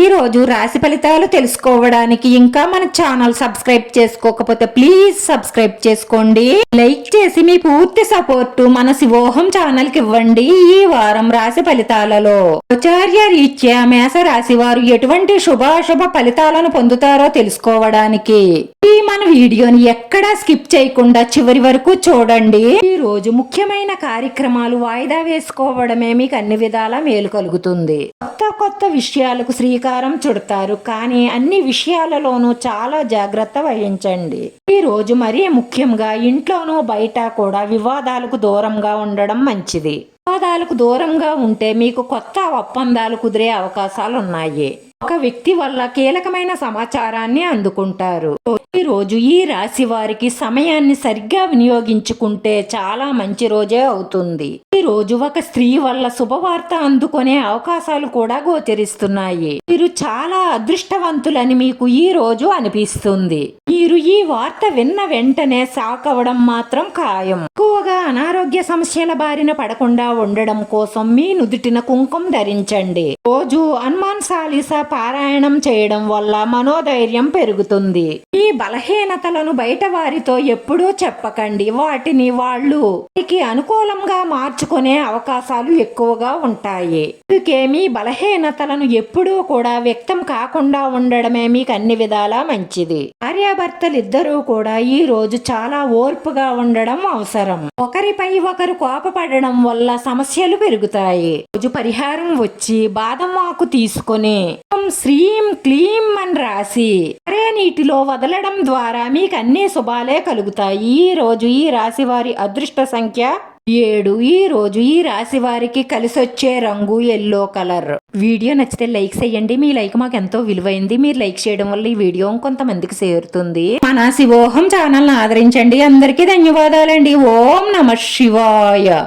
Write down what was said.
ఈ రోజు రాశి ఫలితాలు తెలుసుకోవడానికి ఇంకా మన ఛానల్ సబ్స్క్రైబ్ చేసుకోకపోతే ప్లీజ్ సబ్స్క్రైబ్ చేసుకోండి. లైక్ చేసి మీ పూర్తి సపోర్టు మన శివోహం ఛానల్కి ఇవ్వండి ఈ వారం రాశి ఫలితాలలో. ఆచార్య రీత్యా మేష రాశి వారు ఎటువంటి శుభాశుభ ఫలితాలను పొందుతారో తెలుసుకోవడానికి. ఈ మన వీడియోని ఎక్కడా స్కిప్ చేయకుండా చివరి వరకు చూడండి. ఈ రోజు ముఖ్యమైన కార్యక్రమాలు వాయిదా వేసుకోవడమే మీకు అన్ని విధాలా మేలు కలుగుతుంది. కొత్త కొత్త విషయాలకు శ్రీకారం చుడతారు. కానీ అన్ని విషయాలలోనూ చాలా జాగ్రత్త వహించండి. ఈ రోజు మరీ ముఖ్యంగా ఇంట్లోనూ బయట కూడా వివాదాలకు దూరంగా ఉండడం మంచిది. వివాదాలకు దూరంగా ఉంటే మీకు కొత్త ఒప్పందాలు కుదిరే అవకాశాలు ఉన్నాయి ఒక వ్యక్తి వల్ల కీలకమైన సమాచారాన్ని అందుకుంటారు. ఈ రోజు ఈ రాశి వారికి సమయాన్ని సరిగ్గా వినియోగించుకుంటే చాలా మంచి రోజే అవుతుంది. ప్రతిరోజు రోజు ఒక స్త్రీ వల్ల శుభవార్త అందుకునే అవకాశాలు కూడా గోచరిస్తున్నాయి. మీరు చాలా అదృష్టవంతులని మీకు ఈ రోజు అనిపిస్తుంది. మీరు ఈ వార్త విన్న వెంటనే షాక్ అవ్వడం మాత్రం ఖాయం. ఎక్కువగా అనారోగ్య సమస్యల బారిన పడకుండా ఉండడం కోసం మీ నుదుటిన కుంకుమ ధరించండి. రోజు హనుమాన్ సాలీసా పారాయణం చేయడం వల్ల మనోధైర్యం పెరుగుతుంది. ఈ బలహీనతలను బయట వారితో ఎప్పుడూ చెప్పకండి. వాటిని వాళ్ళు వారికి అనుకూలంగా మార్చుకునే అవకాశాలు ఎక్కువగా ఉంటాయి. అందుకే మీ బలహీనతలను ఎప్పుడూ కూడా వ్యక్తం కాకుండా ఉండడమే మీకు అన్ని విధాలా మంచిది. భార్యాభర్తలిద్దరూ కూడా ఈ రోజు చాలా ఓర్పుగా ఉండడం అవసరం. ఒకరిపై ఒకరు కోపపడడం వల్ల సమస్యలు పెరుగుతాయి. రోజు పరిహారం వచ్చి బాదం ఆకు తీసుకొని శ్రీం క్లీం అని రాసి అరే నీటిలో వదలడం ద్వారా మీకు అన్ని శుభాలే కలుగుతాయి. ఈ రోజు ఈ రాశి వారి అదృష్ట సంఖ్య ఏడు ఈ రోజు ఈ రాశి వారికి కలిసొచ్చే రంగు ఎల్లో కలర్ వీడియో నచ్చితే లైక్ చేయండి. మీ లైక్ మాకు ఎంతో విలువైంది. మీరు లైక్ చేయడం వల్ల ఈ వీడియో కొంతమందికి చేరుతుంది. మన శివోహం ఛానల్ ఆదరించండి. అందరికీ ధన్యవాదాలండి. ఓం నమ శివాయ.